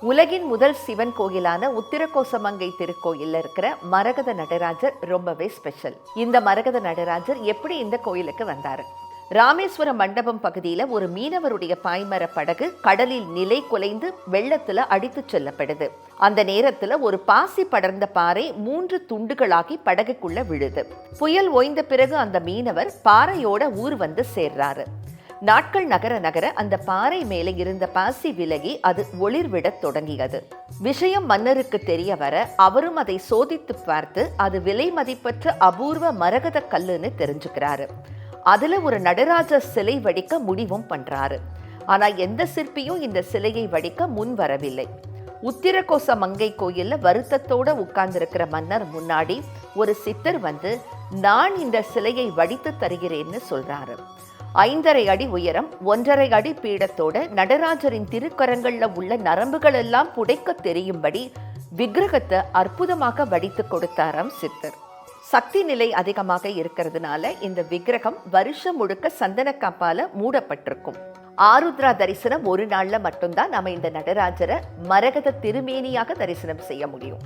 உலகின் முதல் சிவன் கோயிலான உத்திரகோசமங்கை திருக்கோயில்ல இருக்கிற மரகத நடராஜர் ரொம்பவே ஸ்பெஷல் இந்த மரகத நடராஜர் எப்படி இந்த கோயிலுக்கு வந்தாரு? ராமேஸ்வரம் மண்டபம் பகுதியில ஒரு மீனவருடைய பாய்மர படகு கடலில் நிலை குலைந்து வெள்ளத்துல அடித்துச் செல்லப்படுது. அந்த நேரத்துல ஒரு பாசி படர்ந்த பாறை மூன்று துண்டுகளாகி படகுக்குள்ள விழுது. புயல் ஓய்ந்த பிறகு அந்த மீனவர் பாறையோட ஊர் வந்து சேர்றாரு. நாட்கள் நகர நகர அந்த பாறை மேலே இருந்த பாசி விலகி அது ஒளிர்விடத் தொடங்கியது. விஷயம் மன்னருக்கு தெரிய வர அவரும் அதை சோதித்து பார்த்து அது விலை மதிப்பற்ற அபூர்வ மரகத கல்லுன்னு தெரிஞ்சுக்கிறாரு. அதுல ஒரு நடராஜர் சிலை வடிக்க முடிவும் பண்றாரு. ஆனா எந்த சிற்பியும் இந்த சிலையை வடிக்க முன் வரவில்லை. உத்திரகோச மங்கை கோயில்ல வருத்தத்தோட உட்கார்ந்திருக்கிற மன்னர் முன்னாடி ஒரு சித்தர் வந்து நான் இந்த சிலையை வடித்து தருகிறேன்னு சொல்றாரு. ஐந்தரை அடி உயரம் ஒன்றரை அடி பீடத்தோட நடராஜரின் திருக்கரங்கள்ல உள்ள நரம்புகள் எல்லாம் புடைக்க தெரியும்படி விக்கிரகத்தை அற்புதமாக வடித்து கொடுத்தாராம் சித்தர். சக்தி நிலை அதிகமாக இருக்கிறதுனால இந்த விக்கிரகம் வருஷம் முழுக்க சந்தன காப்பால மூடப்பட்டிருக்கும். ஆருத்ரா தரிசனம் ஒரு நாளில் மட்டும்தான் நம்ம இந்த நடராஜரை மரகத திருமேனியாக தரிசனம் செய்ய முடியும்.